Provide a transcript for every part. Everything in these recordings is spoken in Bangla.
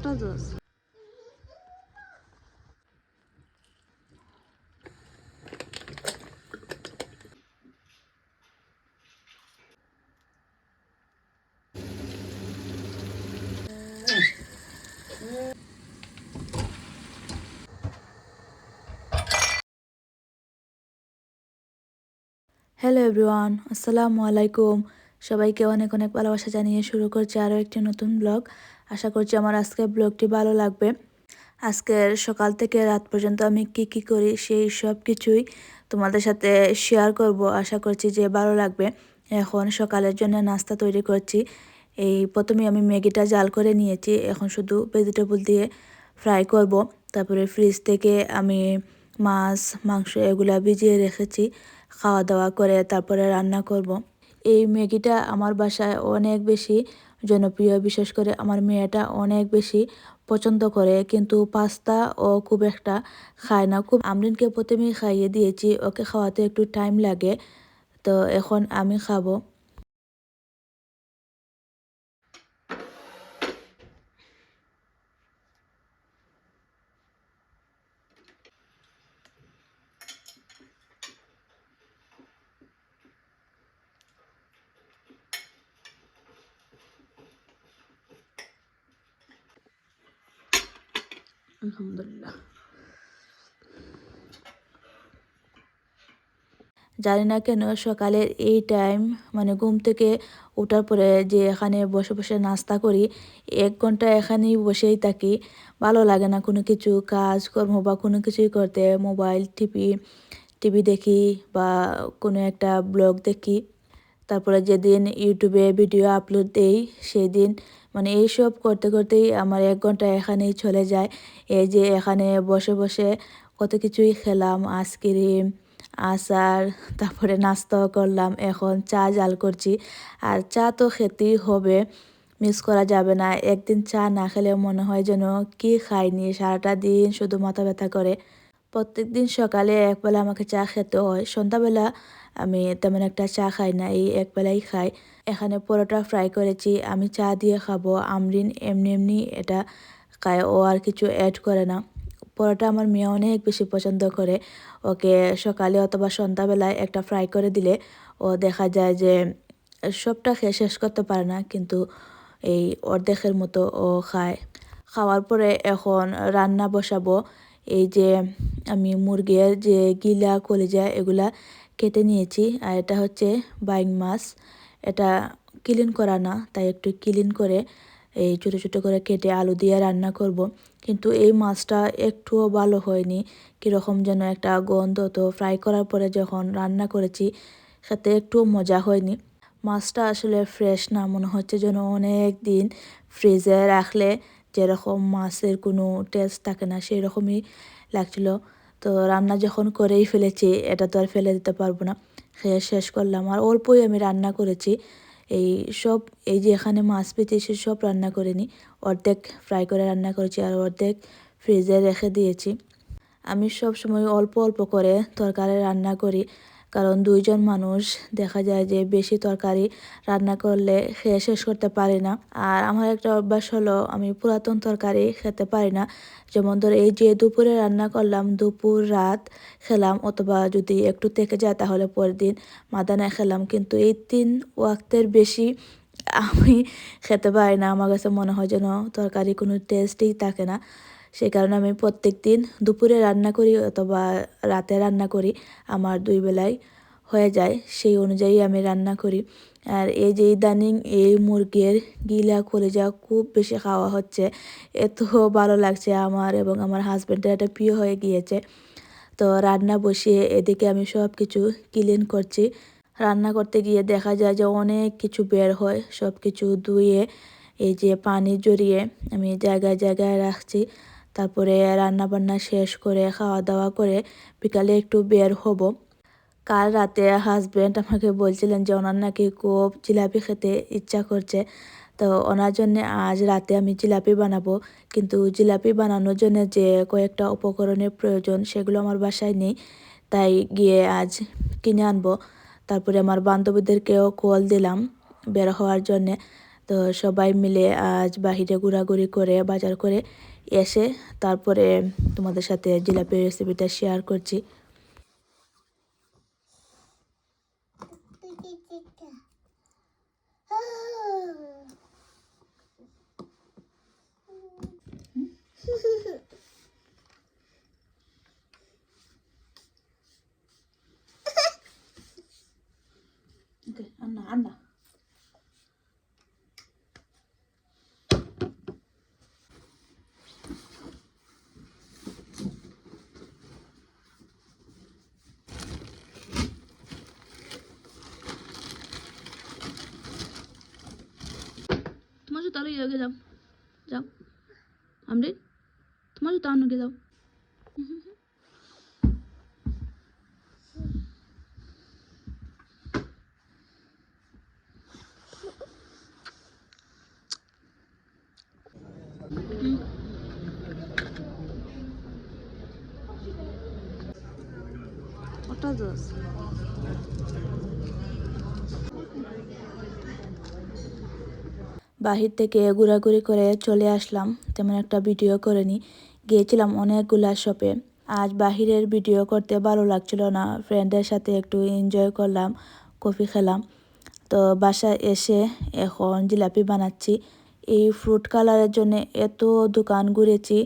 একটা জোস হ্যালো এভরিওয়ান আসসালামু আলাইকুম সবাইকে অনেক অনেক ভালোবাসা জানিয়ে শুরু করছি আরও একটি নতুন ব্লগ। আশা করছি আমার আজকের ব্লগটি ভালো লাগবে। আজকের সকাল থেকে রাত পর্যন্ত আমি কি কি করি সেই সব কিছুই তোমাদের সাথে শেয়ার করব। আশা করছি যে ভালো লাগবে। এখন সকালের জন্য নাস্তা তৈরি করছি। এই প্রথমে আমি ম্যাগিটা জাল করে নিয়েছি। এখন শুধু ভেজিটেবল দিয়ে ফ্রাই করব। তারপরে ফ্রিজ থেকে আমি মাছ, মাংস এগুলা ভিজিয়ে রেখেছি। খাওয়া দাওয়া করে তারপরে রান্না করব। এই ম্যাগিটা আমার বাসায় অনেক বেশি জনপ্রিয়, বিশেষ করে আমার মেয়েটা অনেক বেশি পছন্দ করে। কিন্তু পাস্তা ও খুব একটা খায় না। খুব আমরিনকে প্রথমেই খাইয়ে দিয়েছি, ওকে খাওয়াতে একটু টাইম লাগে, তো এখন আমি খাব। জানি না কেন সকালের এই টাইম মানে ঘুম থেকে ওঠার পরে যে এখানে বসে বসে নাস্তা করি, এক ঘণ্টা এখানেই বসেই থাকি। ভালো লাগে না কোনো কিছু কাজ কর্ম বা কোনো কিছুই করতে মোবাইল টিভি টিভি দেখি বা কোনো একটা ব্লগ দেখি। তারপরে যেদিন ইউটিউবে ভিডিও আপলোড দেই সেই দিন মানে এইসব করতে করতেই আমার এক ঘণ্টা এখানেই চলে যায়। এই যে এখানে বসে বসে কত কিছুই খেলাম, আইসক্রিম, আচার, তারপরে নাস্তাও করলাম, এখন চা জাল করছি। আর চা তো খেতেই হবে, মিস করা যাবে না। একদিন চা না খেলে মনে হয় যেন কি খাইনি, সারাটা দিন শুধু মাথা ব্যথা করে। প্রত্যেক দিন সকালে একবেলা আমাকে চা খেতে হয়। সন্ধ্যাবেলা আমি তেমন একটা চা খাই না, এই একবেলাই খাই। এখানে পরোটা ফ্রাই করেছি, আমি চা দিয়ে খাব। আমরিন এমনি এমনি এটা খায়, ও আর কিছু অ্যাড করে না। পরোটা আমার মেয়ে অনেক বেশি পছন্দ করে। ওকে সকালে অথবা সন্ধ্যাবেলায় একটা ফ্রাই করে দিলে ও দেখা যায় যে সবটা খেয়ে শেষ করতে পারে না, কিন্তু এই অর্ধেকের মতো ও খায়। খাওয়ার পরে এখন রান্না বসাবো। এই যে আমি মুরগির যে গিলা, কলিজা, এগুলা কেটে নিয়েছি, আর এটা হচ্ছে বাইং মাছ। এটা ক্লিন করা না, তাই একটু ক্লিন করে এই ছোটো ছোটো করে কেটে আলু দিয়ে রান্না করব। কিন্তু এই মাছটা একটুও ভালো হয়নি, কীরকম যেন একটা গন্ধ। তো ফ্রাই করার পরে যখন রান্না করেছি, সাথে একটুও মজা হয়নি। মাছটা আসলে ফ্রেশ না, মনে হচ্ছে যেন অনেক দিন ফ্রিজে রাখলে যেরকম মাছের কোনো টেস্ট থাকে না সেই রকমই লাগছিল। তো রান্না যখন করেই ফেলেছি, এটা তো আর ফেলে দিতে পারব না। শেষ করলাম। আর অল্পই আমি রান্না করেছি। এই সব, এই যে এখানে মাছ পেতেছি সব রান্না করিনি অর্ধেক ফ্রাই করে রান্না করেছি আর অর্ধেক ফ্রিজে রেখে দিয়েছি। আমি সব সময় অল্প অল্প করে তরকারি রান্না করি। কারণ দুইজন মানুষ দেখা যায় যে বেশি তরকারি রান্না করলে খেয়ে শেষ করতে পারি না। আর আমার একটা অভ্যাস হলো, আমি পুরাতন তরকারি খেতে পারি না। যেমন ধর এই যে দুপুরে রান্না করলাম, দুপুর রাত খেলাম, অথবা যদি একটু থেকে যায় তাহলে পরের দিন মাদানা খেলাম। কিন্তু এই তিন ওয়াক্তের বেশি আমি খেতে পারি না। আমার কাছে মনে হয় যেন তরকারি কোনো টেস্টই থাকে না। সেই কারণে আমি প্রত্যেক দিন দুপুরে রান্না করি অথবা রাতে রান্না করি, আমার দুই বেলায় হয়ে যায়, সেই অনুযায়ী আমি রান্না করি। আর এই যে ইদানিং এই মুরগির গিলা কলিজা খুব বেশি খাওয়া হচ্ছে, এত ভালো লাগছে আমার এবং আমার হাজব্যান্ডের একটা প্রিয় হয়ে গিয়েছে। তো রান্না বসিয়ে এদিকে আমি সব কিছু ক্লিন করছি। রান্না করতে গিয়ে দেখা যায় যে অনেক কিছু বের হয় সব কিছু ধুয়ে, এই যে পানি জড়িয়ে আমি জায়গায় জায়গায় রাখছি। তারপরে রান্না বান্না শেষ করে খাওয়া দাওয়া করে বিকালে একটু বের হব। কাল রাতে হাজব্যান্ড আমাকে বলছিলেন যে, ওনার নাকি খুব জিলাপি খেতে ইচ্ছা করছে। তো ওনার জন্য আজ রাতে আমি জিলাপি বানাবো। কিন্তু জিলাপি বানানোর জন্য যে কয়েকটা উপকরণের প্রয়োজন, সেগুলো আমার বাসায় নেই। তাই গিয়ে আজ কিনে আনব। তারপরে আমার বান্ধবীদেরকেও কল দিলাম বের হওয়ার জন্যে। তো সবাই মিলে আজ বাহিরে ঘোরাঘুরি করে, বাজার করে এসে তারপরে তোমাদের সাথে জিলাপি রেসিপিটা শেয়ার করছি। चलो ये आगे जाओ। जाओ। हमरे तुम्हारे उतार के जाओ। What does this? বাহির থেকে ঘোরাঘুরি করে চলে আসলাম। তেমন একটা ভিডিও করে নি গিয়েছিলাম অনেকগুলা শপে আজ বাহিরের ভিডিও করতে ভালো লাগছিল না। ফ্রেন্ডের সাথে একটু এনজয় করলাম কফি খেলাম। তো বাসায় এসে এখন জিলাপি বানাচ্ছি। এই ফ্রুট কালারের জন্য এত দোকান ঘুরেছি।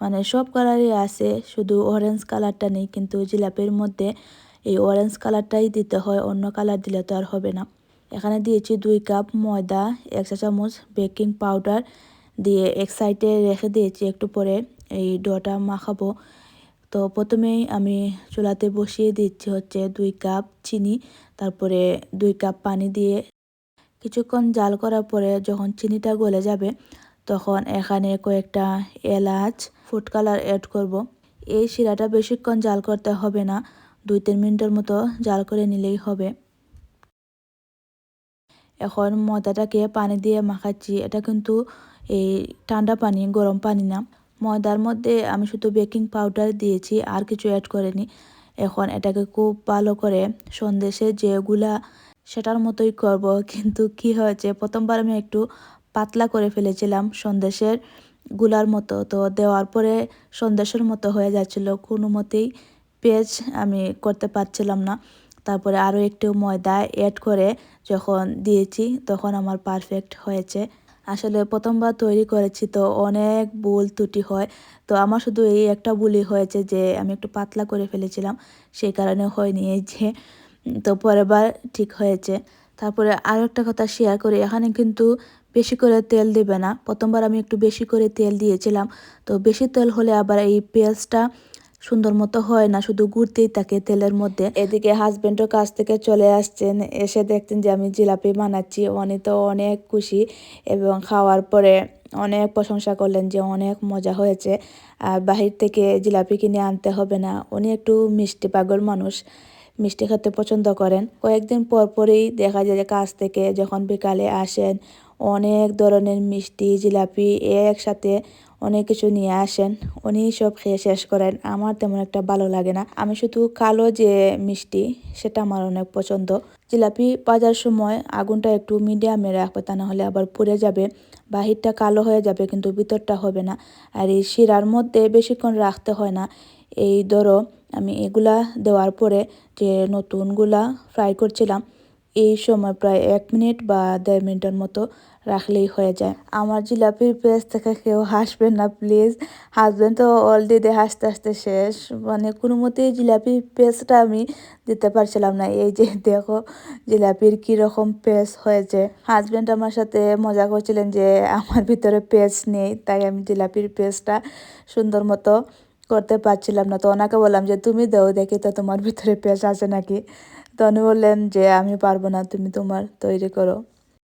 মানে সব কালারই আছে, শুধু অরেঞ্জ কালারটা নেই। কিন্তু জিলাপির মধ্যে এই অরেঞ্জ কালারটাই দিতে হয়, অন্য কালার দিলে তো আর হবে না। এখানে দিয়েছি দুই কাপ ময়দা, এক চা চামচ বেকিং পাউডার দিয়ে এক সাইডে রেখে দিয়েছি একটু পরে এই ডোটা মাখাবো তো প্রথমেই আমি চুলাতে বসিয়ে দিচ্ছি হচ্ছে দুই কাপ চিনি, তারপরে দুই কাপ পানি দিয়ে কিছুক্ষণ জাল করার পরে যখন চিনিটা গলে যাবে তখন এখানে কয়েকটা এলাচ, ফুড কালার অ্যাড করব। এই শিরাটা বেশিক্ষণ জাল করতে হবে না, দুই তিন মিনিটের মতো জাল করে নিলেই হবে এখন ময়দাটাকে পানি দিয়ে মাখাচ্ছি, এটা কিন্তু এই ঠান্ডা পানি, গরম পানি না। ময়দার মধ্যে আমি শুধু বেকিং পাউডার দিয়েছি, আর কিছু অ্যাড করিনি। এখন এটাকে খুব ভালো করে সন্দেশে যেগুলা সেটার মতোই করব। কিন্তু কি হয়েছে, প্রথমবার আমি একটু পাতলা করে ফেলেছিলাম সন্দেশেরগুলার মতো। তো দেওয়ার পরে সন্দেশের মতো হয়ে যাচ্ছিল কোনো মতেই পেজ আমি করতে পারছিলাম না। তারপরে আরও একটু ময়দা অ্যাড করে যখন দিয়েছি, তখন আমার পারফেক্ট হয়েছে। আসলে প্রথমবার তৈরি করেছি তো অনেক ভুল ত্রুটি হয়। তো আমার শুধু এই একটা ভুলই হয়েছে যে আমি একটু পাতলা করে ফেলেছিলাম সেই কারণে হয়নি এই যে। তো পরের বার ঠিক হয়েছে। তারপরে আরও একটা কথা শেয়ার করি, এখানে কিন্তু বেশি করে তেল দেবে না। প্রথমবার আমি একটু বেশি করে তেল দিয়েছিলাম, তো বেশি তেল হলে আবার এই পেঁয়াজটা সুন্দর মতো হয় না, শুধু ঘুরতেই থাকে তেলের মধ্যে। এদিকে হাজবেন্ডও কাছ থেকে চলে আসছেন, এসে দেখতেন যে আমি জিলাপি বানাচ্ছি, উনি তো অনেক খুশি এবং খাওয়ার পরে অনেক প্রশংসা করলেন যে অনেক মজা হয়েছে। আর বাহির থেকে জিলাপি কিনে আনতে হবে না, উনি একটু মিষ্টি পাগল মানুষ, মিষ্টি খেতে পছন্দ করেন। কয়েকদিন পর পরেই দেখা যায় যে কাজ থেকে যখন বিকালে আসেন, অনেক ধরনের মিষ্টি, জিলাপি একসাথে অনেক কিছু নিয়ে আসেন, উনি সব খেয়ে শেষ করেন। আমার তেমন একটা ভালো লাগে না। আমি শুধু কালো যে মিষ্টি, সেটা আমার অনেক পছন্দ। জিলাপি পাজার সময় আগুনটা একটু মিডিয়ামে রাখবে, তা নাহলে আবার পুড়ে যাবে। বাহিরটা কালো হয়ে যাবে, কিন্তু ভিতরটা হবে না। আর এই শিরার মধ্যে বেশিক্ষণ রাখতে হয় না। এই ধরো, আমি এগুলা দেওয়ার পরে যে নতুনগুলা ফ্রাই করছিলাম, এই সময় প্রায় এক মিনিট বা দেড় মিনিটের মতো রাখলেই হয়ে যায়। আমার জিলাপির পেস্ট থেকে কেউ হাসবেন না প্লিজ হাসবেন তো অলরেডি হাসতে হাসতে শেষ। মানে কোনো মতেই জিলাপির পেস্টটা আমি দিতে পারছিলাম না। এই যে দেখো জিলাপির কীরকম পেস্ট হয়েছে। হাজব্যান্ড আমার সাথে মজা করছিলেন যে আমার ভিতরে পেস্ট নেই, তাই আমি জিলাপির পেস্টটা সুন্দর মতো করতে পারছিলাম না। তো ওনাকে বললাম যে, তুমি দাও, দেখি তো তোমার ভিতরে পেস্ট আছে নাকি? তো উনি বললেন যে, আমি পারব না, তুমি তোমার তৈরি করো।